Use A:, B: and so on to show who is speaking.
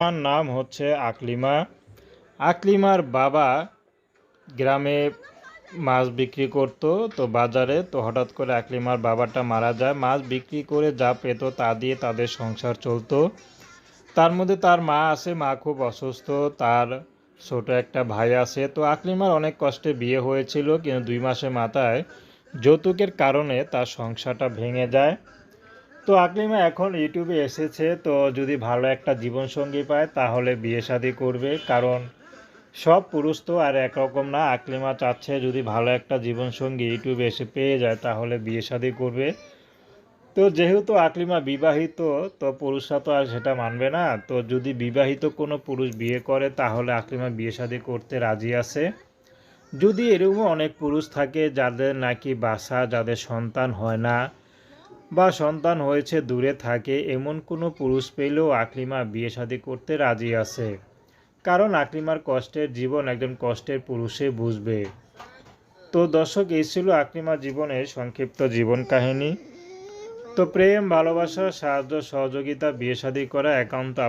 A: আমার নাম হচ্ছে আকলিমা। আকলিমার বাবা গ্রামে মাছ বিক্রি করতো, তো বাজারে, তো হঠাৎ করে আকলিমার বাবাটা মারা যায়। মাছ বিক্রি করে যা পেত তা দিয়ে তাদের সংসার চলতো। তার মধ্যে তার মা আছে, মা খুব অসুস্থ, তার ছোট একটা ভাই আছে। তো আকলিমার অনেক কষ্টে বিয়ে হয়েছিল, কিন্তু দুই মাসের মাথায় যৌতুকের কারণে তার সংসারটা ভেঙে যায়। তো আকলিমা, এখন ইউটিউবে এসেছে, তো যদি ভালো একটা জীবনসঙ্গী পায়, তাহলে বিয়ে শাদি করবে। কারণ সব পুরুষ তো আর একরকম না। আকলিমা চাচ্ছে যদি ভালো একটা জীবনসঙ্গী ইউটিউবে এসে পেয়ে যায়, তাহলে বিয়ে শাদি করবে। তো যেহেতু আকলিমা বিবাহিত, তো পুরুষরা তো আর সেটা মানবে না। তো যদি বিবাহিত কোনো পুরুষ বিয়ে করে, তাহলে আকলিমা বিয়ে শাদি করতে রাজি আছে। যদি এরকম অনেক পুরুষ থাকে, যাদের নাকি বাসা, যাদের সন্তান হয় না বা সন্তান হয়েছে, দূরে থাকে, এমন কোনো পুরুষ পেলেও আকলিমা বিয়ে শাদী করতে রাজি আছে। কারণ আকলিমার কষ্টের জীবন একজন কষ্টের পুরুষে বুঝবে। তো দর্শক, এই ছিল আক্রিমা জীবনের সংক্ষিপ্ত জীবন কাহিনী। তো প্রেম, ভালোবাসা, সাহায্য, সহযোগিতা, বিয়ে শাদী করা একান্ত